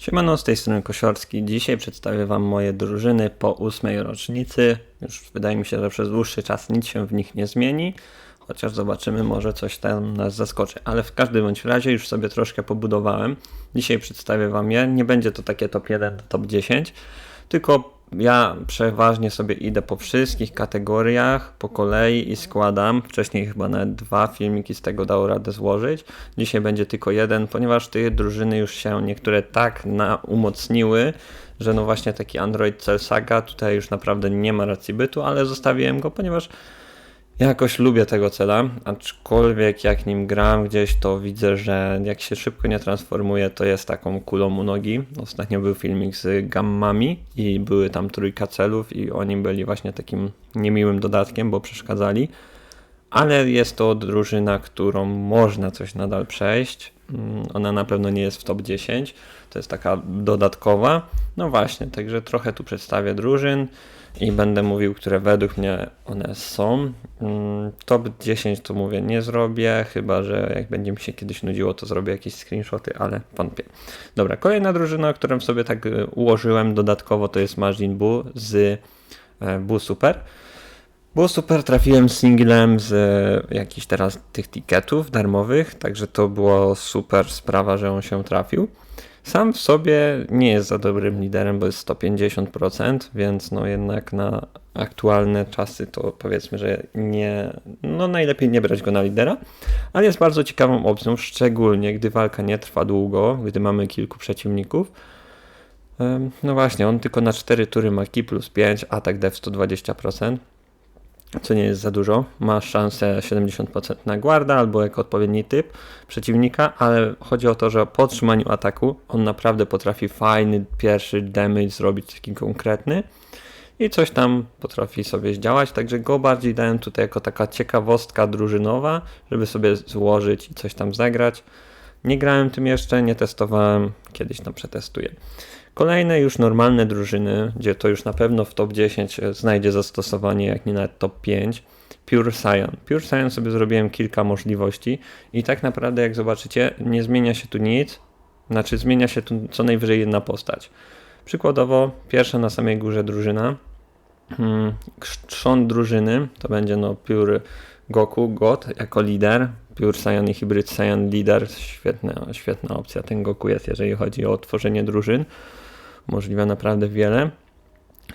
Siemano, z tej strony Kosiorski. Dzisiaj przedstawię Wam moje drużyny po ósmej rocznicy. Już wydaje mi się, że przez dłuższy czas nic się w nich nie zmieni, chociaż zobaczymy, może coś tam nas zaskoczy. Ale w każdym bądź razie już sobie troszkę pobudowałem. Dzisiaj przedstawię Wam je. Nie będzie to takie top 1, top 10, tylko ja przeważnie sobie idę po wszystkich kategoriach po kolei i składam. Wcześniej chyba nawet dwa filmiki z tego dało radę złożyć. Dzisiaj będzie tylko jeden, ponieważ te drużyny już się niektóre tak na umocniły, że no właśnie taki Android Cell Saga tutaj już naprawdę nie ma racji bytu, ale zostawiłem go, ponieważ jakoś lubię tego cela, aczkolwiek jak nim gram gdzieś, to widzę, że jak się szybko nie transformuje, to jest taką kulą u nogi. Ostatnio był filmik z gammami i były tam trójka celów i oni byli właśnie takim niemiłym dodatkiem, bo przeszkadzali. Ale jest to drużyna, którą można coś nadal przejść. Mm, ona na pewno nie jest w top 10. To jest taka dodatkowa. No właśnie, także trochę tu przedstawię drużyn i będę mówił, które według mnie one są. Mm, top 10 to mówię nie zrobię, chyba że jak będzie mi się kiedyś nudziło, to zrobię jakieś screenshoty, ale wątpię. Dobra, kolejna drużyna, którą sobie tak y, ułożyłem dodatkowo, to jest Majin Bu z e, Bu Super. Było super, trafiłem singlem z e, jakichś teraz tych tiketów darmowych, także to było super sprawa, że on się trafił. Sam w sobie nie jest za dobrym liderem, bo jest 150%, więc no jednak na aktualne czasy to powiedzmy, że nie, no najlepiej nie brać go na lidera, ale jest bardzo ciekawą opcją, szczególnie gdy walka nie trwa długo, gdy mamy kilku przeciwników. No właśnie, on tylko na 4 tury ma ki plus 5, atak def 120% co nie jest za dużo. Ma szansę 70% na guarda albo jako odpowiedni typ przeciwnika, ale chodzi o to, że po otrzymaniu ataku on naprawdę potrafi fajny pierwszy damage zrobić taki konkretny i coś tam potrafi sobie zdziałać, także go bardziej dałem tutaj jako taka ciekawostka drużynowa, żeby sobie złożyć i coś tam zagrać. Nie grałem tym jeszcze, nie testowałem, kiedyś tam przetestuję. Kolejne już normalne drużyny, gdzie to już na pewno w top 10 znajdzie zastosowanie, jak nie nawet top 5. Pure Science. Pure Science sobie zrobiłem kilka możliwości i tak naprawdę jak zobaczycie nie zmienia się tu nic, znaczy zmienia się tu co najwyżej jedna postać. Przykładowo pierwsza na samej górze drużyna, hmm, trzon drużyny to będzie no Pure Goku, God jako lider, Pure Saiyan i Hybrid Saiyan Leader, świetna, świetna opcja ten Goku jest, jeżeli chodzi o tworzenie drużyn możliwe naprawdę wiele.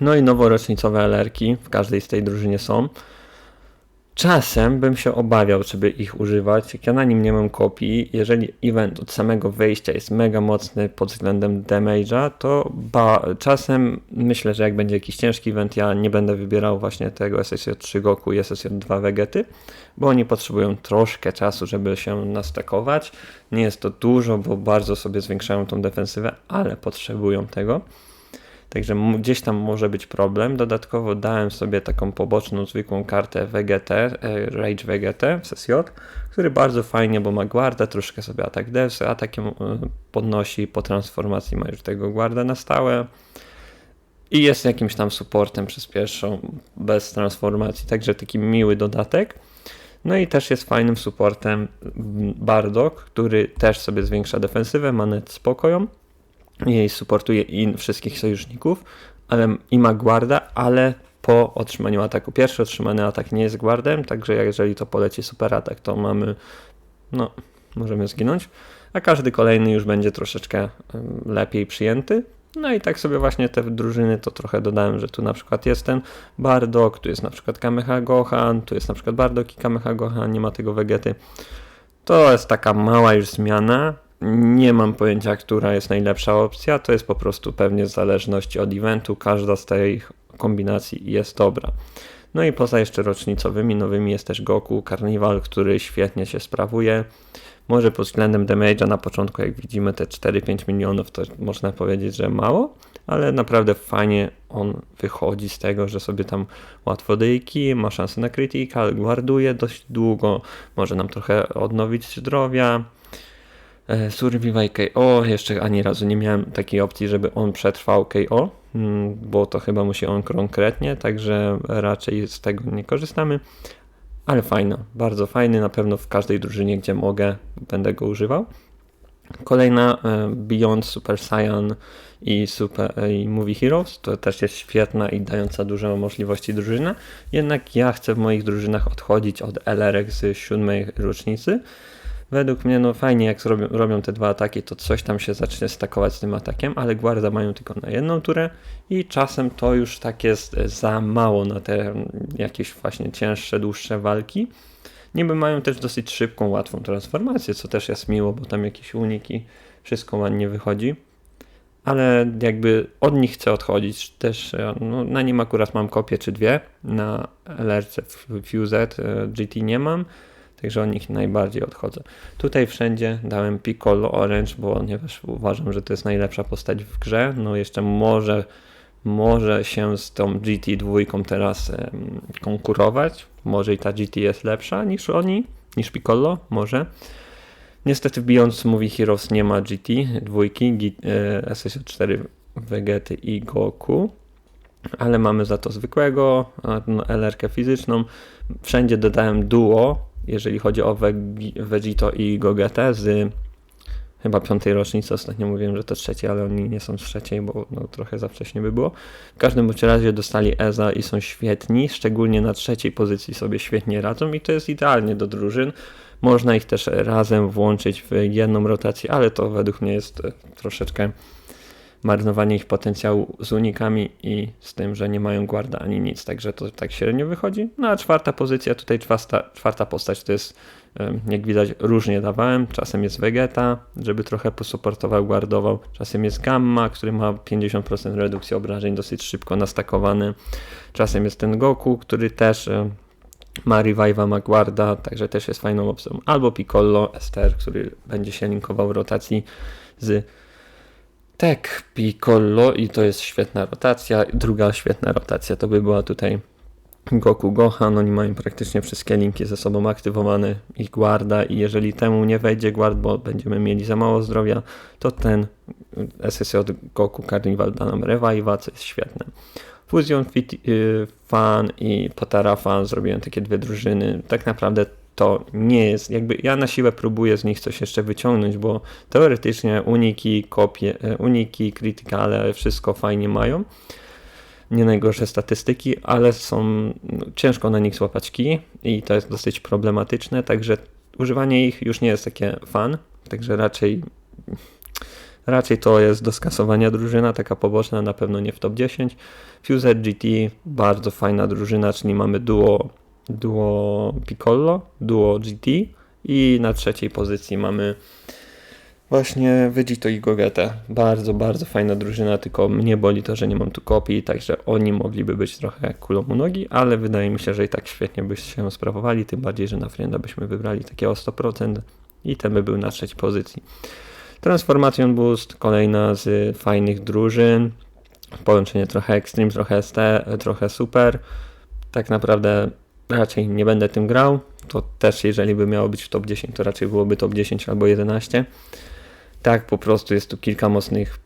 No i noworocznicowe LR-ki w każdej z tej drużynie są. Czasem bym się obawiał, żeby ich używać. Jak ja na nim nie mam kopii, jeżeli event od samego wejścia jest mega mocny pod względem damage'a, to ba czasem myślę, że jak będzie jakiś ciężki event, ja nie będę wybierał właśnie tego SSJ3 Goku i SSJ2 Vegety, bo oni potrzebują troszkę czasu, żeby się nastakować. Nie jest to dużo, bo bardzo sobie zwiększają tą defensywę, ale potrzebują tego. Także gdzieś tam może być problem. Dodatkowo dałem sobie taką poboczną, zwykłą kartę VGT, e, Rage VGT w SSJ, który bardzo fajnie, bo ma guarda, troszkę sobie atak dev, atakiem podnosi, po transformacji ma już tego guarda na stałe i jest jakimś tam supportem przez pierwszą bez transformacji, także taki miły dodatek. No i też jest fajnym supportem Bardok, który też sobie zwiększa defensywę, ma net spokoją jej supportuje i wszystkich sojuszników, ale i ma guarda, ale po otrzymaniu ataku. Pierwszy otrzymany atak nie jest guardem, także jeżeli to poleci super atak, to mamy, no, możemy zginąć, a każdy kolejny już będzie troszeczkę lepiej przyjęty. No i tak sobie właśnie te drużyny to trochę dodałem, że tu na przykład jest ten Bardok, tu jest na przykład Kameha Gohan, tu jest na przykład Bardok i Kameha Gohan, nie ma tego Vegety. To jest taka mała już zmiana, nie mam pojęcia, która jest najlepsza opcja. To jest po prostu pewnie w zależności od eventu. Każda z tej kombinacji jest dobra. No i poza jeszcze rocznicowymi nowymi jest też Goku Carnival, który świetnie się sprawuje. Może pod względem damage'a na początku, jak widzimy, te 4-5 milionów to można powiedzieć, że mało, ale naprawdę fajnie on wychodzi z tego, że sobie tam łatwo dyjki, ma szansę na critical, guarduje dość długo, może nam trochę odnowić zdrowia. E, Survival KO, jeszcze ani razu nie miałem takiej opcji, żeby on przetrwał KO, mm, bo to chyba musi on konkretnie, także raczej z tego nie korzystamy. Ale fajno, bardzo fajny, na pewno w każdej drużynie, gdzie mogę, będę go używał. Kolejna e, Beyond Super Saiyan i, Super, i Movie Heroes to też jest świetna i dająca dużo możliwości drużyna. Jednak ja chcę w moich drużynach odchodzić od LRX z siódmej rocznicy. Według mnie no fajnie jak zrobią, robią te dwa ataki, to coś tam się zacznie stakować z tym atakiem, ale guarda mają tylko na jedną turę i czasem to już tak jest za mało na te jakieś właśnie cięższe, dłuższe walki. Niby mają też dosyć szybką, łatwą transformację, co też jest miło, bo tam jakieś uniki, wszystko ładnie wychodzi. Ale jakby od nich chcę odchodzić. Też e, no, na nim akurat mam kopię czy dwie. Na LRC Fuse GT nie mam, także od nich najbardziej odchodzę. Tutaj wszędzie dałem Piccolo Orange, ponieważ uważam, że to jest najlepsza postać w grze. No jeszcze może może się z tą GT2 teraz konkurować. Może i ta GT jest lepsza niż oni, niż Piccolo, może. Niestety w Beyond Movie Heroes nie ma GT dwójki, e, SS4 Vegety i Goku, ale mamy za to zwykłego, no, LR fizyczną. Wszędzie dodałem duo, jeżeli chodzi o Vegito i Gogetę z chyba piątej rocznicy. Ostatnio mówiłem, że to trzeciej, ale oni nie są z trzeciej, bo no, trochę za wcześnie by było. W każdym bądź razie dostali EZA i są świetni, szczególnie na trzeciej pozycji sobie świetnie radzą i to jest idealnie do drużyn. Można ich też razem włączyć w jedną rotację, ale to według mnie jest e, troszeczkę marnowanie ich potencjału z unikami i z tym, że nie mają guarda ani nic, także to tak średnio wychodzi. No a czwarta pozycja, tutaj czwarta, czwarta postać to jest, jak widać, różnie dawałem. Czasem jest Vegeta, żeby trochę posuportował, guardował. Czasem jest Gamma, który ma 50% redukcji obrażeń, dosyć szybko nastakowany. Czasem jest ten Goku, który też ma Revive'a, ma Guarda, także też jest fajną opcją. Albo Piccolo, Ester, który będzie się linkował w rotacji z Tek Piccolo i to jest świetna rotacja. Druga świetna rotacja to by była tutaj Goku Gohan. Oni mają praktycznie wszystkie linki ze sobą aktywowane i Guarda i jeżeli temu nie wejdzie Guard, bo będziemy mieli za mało zdrowia, to ten SSJ Goku Carnival da nam Revive'a, co jest świetne. Fusion Fit, y, Fan i Potara Fan zrobiłem takie dwie drużyny. Tak naprawdę to nie jest, jakby ja na siłę próbuję z nich coś jeszcze wyciągnąć, bo teoretycznie uniki, kopie, e, uniki, krytykale, wszystko fajnie mają. Nie najgorsze statystyki, ale są no, ciężko na nich złapać kij i to jest dosyć problematyczne, także używanie ich już nie jest takie fan, także raczej raczej to jest do skasowania drużyna, taka poboczna, na pewno nie w top 10. Fuse GT, bardzo fajna drużyna, czyli mamy duo duo Piccolo, duo GT i na trzeciej pozycji mamy właśnie Vegito i Gogetę. Bardzo, bardzo fajna drużyna, tylko mnie boli to, że nie mam tu kopii, także oni mogliby być trochę kulą u nogi, ale wydaje mi się, że i tak świetnie byście się sprawowali, tym bardziej, że na Frienda byśmy wybrali takiego 100% i ten by był na trzeciej pozycji. Transformation Boost, kolejna z fajnych drużyn, połączenie trochę Extreme, trochę ST, trochę Super. Tak naprawdę raczej nie będę tym grał. To też, jeżeli by miało być w top 10, to raczej byłoby top 10 albo 11. Tak, po prostu jest tu kilka mocnych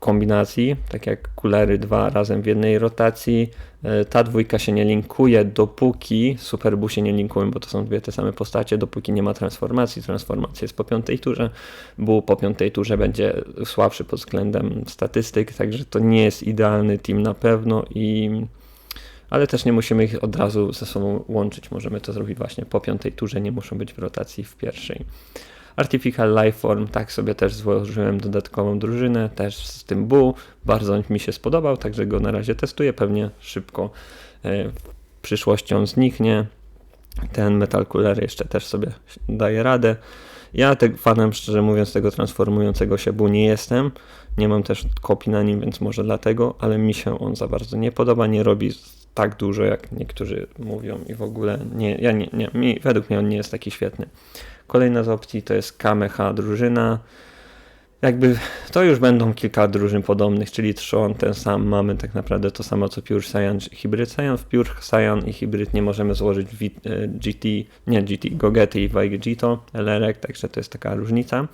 kombinacji, tak jak kulery dwa razem w jednej rotacji. E, ta dwójka się nie linkuje, dopóki Superbu się nie linkują, bo to są dwie te same postacie, dopóki nie ma transformacji. Transformacja jest po piątej turze. Bu po piątej turze będzie słabszy pod względem statystyk, także to nie jest idealny team na pewno i ale też nie musimy ich od razu ze sobą łączyć. Możemy to zrobić właśnie po piątej turze, nie muszą być w rotacji w pierwszej. Artificial Lifeform, tak sobie też złożyłem dodatkową drużynę, też z tym Bu, bardzo mi się spodobał, także go na razie testuję, pewnie szybko e, w przyszłości on zniknie. Ten Metal Cooler jeszcze też sobie daje radę. Ja te, fanem, szczerze mówiąc, tego transformującego się Bu nie jestem. Nie mam też kopii na nim, więc może dlatego, ale mi się on za bardzo nie podoba, nie robi tak dużo, jak niektórzy mówią i w ogóle nie, ja nie, nie mi, według mnie on nie jest taki świetny. Kolejna z opcji to jest Kameha drużyna. Jakby to już będą kilka drużyn podobnych, czyli Trzon ten sam, mamy tak naprawdę to samo co Pure Saiyan, Hybrid Saiyan. W Pure Saiyan i Hybrid nie możemy złożyć GT, e, nie GT, Gogety i Vegito, LRek, także to jest taka różnica.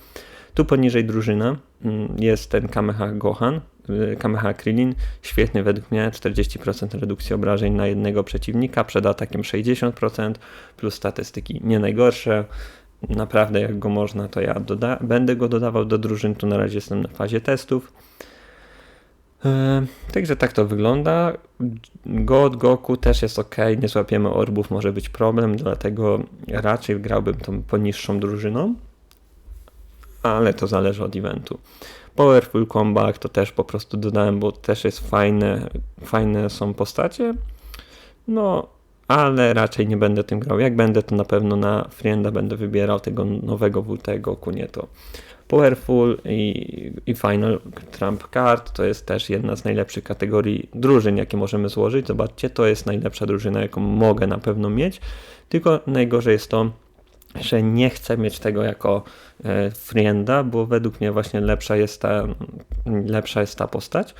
Tu poniżej drużyna mm, jest ten Kameha Gohan, y, Kameha Krillin, świetny według mnie, 40% redukcji obrażeń na jednego przeciwnika, przed atakiem 60%, plus statystyki nie najgorsze. naprawdę jak go można, to ja doda- będę go dodawał do drużyn. Tu na razie jestem na fazie testów. E, także tak to wygląda. God Goku też jest ok, nie złapiemy orbów, może być problem, dlatego raczej grałbym tą poniższą drużyną, ale to zależy od eventu. Powerful Comeback to też po prostu dodałem, bo też jest fajne, fajne są postacie. No, ale raczej nie będę tym grał. Jak będę, to na pewno na Frienda będę wybierał tego nowego WT Goku, nie to Powerful i, i Final Trump Card to jest też jedna z najlepszych kategorii drużyn, jakie możemy złożyć. Zobaczcie, to jest najlepsza drużyna, jaką mogę na pewno mieć. Tylko najgorzej jest to, że nie chcę mieć tego jako e, frienda, bo według mnie właśnie lepsza jest ta, lepsza jest ta postać.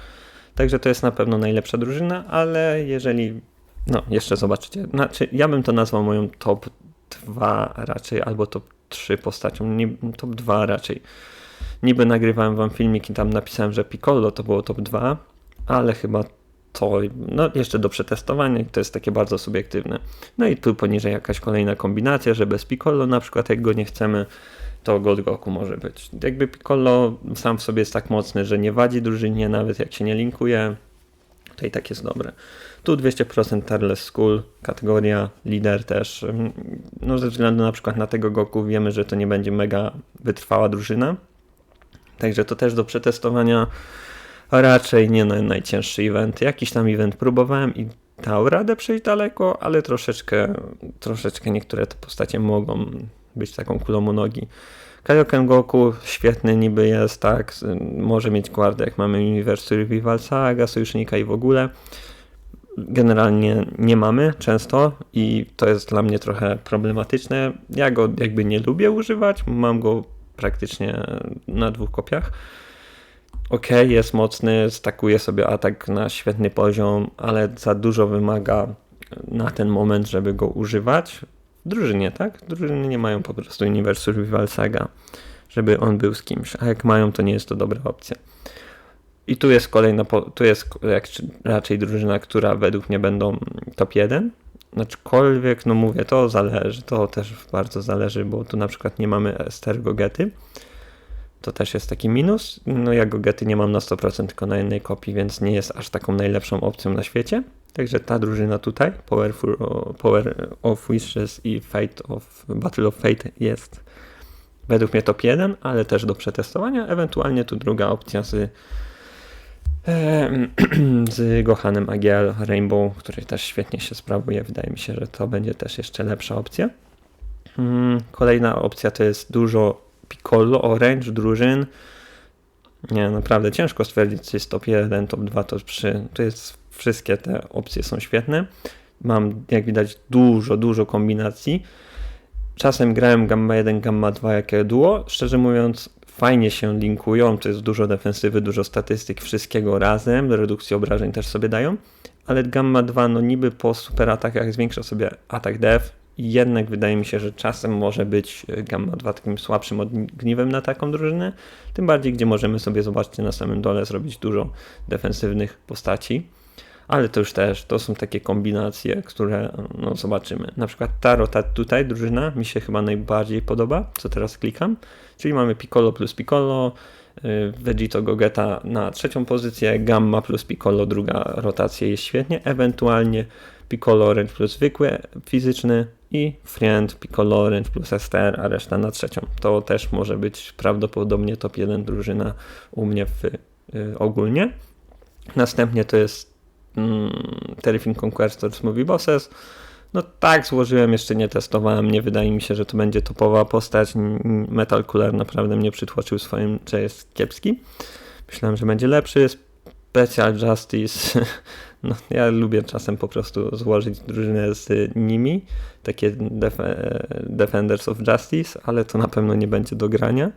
Także to jest na pewno najlepsza drużyna, ale jeżeli, no jeszcze zobaczycie, znaczy ja bym to nazwał moją top 2 raczej, albo top 3 postacią, top 2 raczej. Niby nagrywałem wam filmik tam napisałem, że Piccolo to było top 2, ale chyba to no, jeszcze do przetestowania to jest takie bardzo subiektywne. No i tu poniżej jakaś kolejna kombinacja, że bez Piccolo na przykład jak go nie chcemy, to God Goku może być. Jakby Piccolo sam w sobie jest tak mocny, że nie wadzi drużynie, nawet jak się nie linkuje, to i tak jest dobre. Tu 200% Tarles School, kategoria lider też. No ze względu na przykład na tego Goku wiemy, że to nie będzie mega wytrwała drużyna. Także to też do przetestowania raczej nie na najcięższy event. Jakiś tam event próbowałem i dał radę przejść daleko, ale troszeczkę, troszeczkę niektóre te postacie mogą być taką kulą u nogi. Kaioken Goku świetny niby jest, tak, może mieć guardę jak mamy Universe Revival Saga, Sojusznika i w ogóle. Generalnie nie mamy często i to jest dla mnie trochę problematyczne. Ja go jakby nie lubię używać, mam go praktycznie na dwóch kopiach ok, jest mocny, stakuje sobie atak na świetny poziom, ale za dużo wymaga na ten moment, żeby go używać. W drużynie, tak? Drużyny nie mają po prostu Universe Survival Saga, żeby on był z kimś, a jak mają, to nie jest to dobra opcja. I tu jest kolejna, tu jest raczej drużyna, która według mnie będą top 1. Aczkolwiek, no mówię, to zależy, to też bardzo zależy, bo tu na przykład nie mamy Estergogety. Gety to też jest taki minus. No ja Gogety nie mam na 100%, tylko na jednej kopii, więc nie jest aż taką najlepszą opcją na świecie. Także ta drużyna tutaj, Power, Power of Wishes i Fate of, Battle of Fate jest według mnie top 1, ale też do przetestowania. Ewentualnie tu druga opcja z, z Gohanem AGL Rainbow, który też świetnie się sprawuje. Wydaje mi się, że to będzie też jeszcze lepsza opcja. Hmm, kolejna opcja to jest dużo Piccolo, Orange, drużyn. Nie, naprawdę ciężko stwierdzić, czy jest top 1, top 2, top 3. To jest, wszystkie te opcje są świetne. Mam, jak widać, dużo, dużo kombinacji. Czasem grałem Gamma 1, Gamma 2 jakie duo. Szczerze mówiąc, fajnie się linkują. To jest dużo defensywy, dużo statystyk, wszystkiego razem. Redukcji obrażeń też sobie dają. Ale Gamma 2, no niby po super atakach zwiększa sobie atak def, jednak wydaje mi się, że czasem może być e, Gamma 2 takim słabszym ogniwem na taką drużynę, tym bardziej, gdzie możemy sobie, zobaczcie, na samym dole zrobić dużo defensywnych postaci, ale to już też, to są takie kombinacje, które no, zobaczymy. Na przykład ta rota tutaj, drużyna, mi się chyba najbardziej podoba, co teraz klikam, czyli mamy Piccolo plus Piccolo, e, Vegito Gogeta na trzecią pozycję, Gamma plus Piccolo, druga rotacja jest świetnie, ewentualnie Piccolo Orange plus zwykły fizyczny i Friend, Piccolo Orange plus STR, a reszta na trzecią. To też może być prawdopodobnie top 1 drużyna u mnie w, y, ogólnie. Następnie to jest mm, Terrifying Conquestors Movie Bosses. No tak, złożyłem, jeszcze nie testowałem, nie wydaje mi się, że to będzie topowa postać. Metal Cooler naprawdę mnie przytłoczył swoim, że jest kiepski. Myślałem, że będzie lepszy. Special Justice No, ja lubię czasem po prostu złożyć drużynę z nimi, takie def Defenders of Justice, ale to na pewno nie będzie do grania.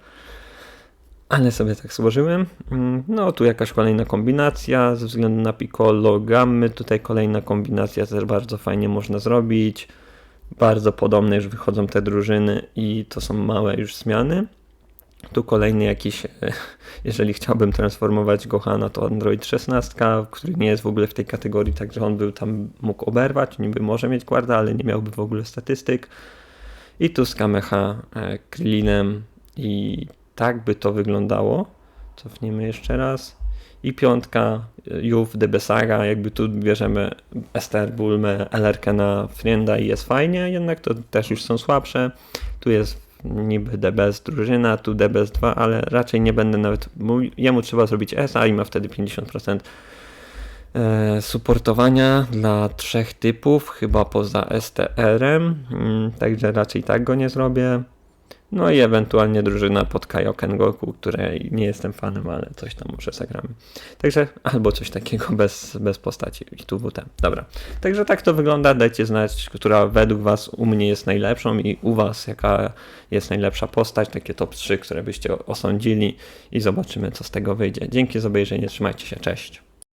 Ale sobie tak złożyłem. Mm, no, tu jakaś kolejna kombinacja ze względu na Piccolo, Gammy. Tutaj kolejna kombinacja też bardzo fajnie można zrobić. Bardzo podobne już wychodzą te drużyny i to są małe już zmiany. Tu kolejny jakiś, e, jeżeli chciałbym transformować Gohana, to Android 16, który nie jest w ogóle w tej kategorii, także on był tam, mógł oberwać, niby może mieć guarda, ale nie miałby w ogóle statystyk. I tu z Kameha e, Krillinem i tak by to wyglądało. Cofnijmy jeszcze raz. I piątka Juve de Besaga, jakby tu bierzemy Ester, Bulmę, Elerkę na Frienda i jest fajnie, jednak to też już są słabsze. Tu jest niby DBS drużyna, tu DBS 2, ale raczej nie będę nawet, jemu trzeba zrobić SA i ma wtedy 50% e, supportowania dla trzech typów, chyba poza STR-em, mm, także raczej tak go nie zrobię. No i ewentualnie drużyna pod Kaioken Goku, której nie jestem fanem, ale coś tam może zagramy. Także albo coś takiego bez, bez postaci i tu WT. Dobra. Także tak to wygląda. Dajcie znać, która według Was u mnie jest najlepszą i u Was jaka jest najlepsza postać. Takie top 3, które byście osądzili i zobaczymy co z tego wyjdzie. Dzięki za obejrzenie. Trzymajcie się. Cześć.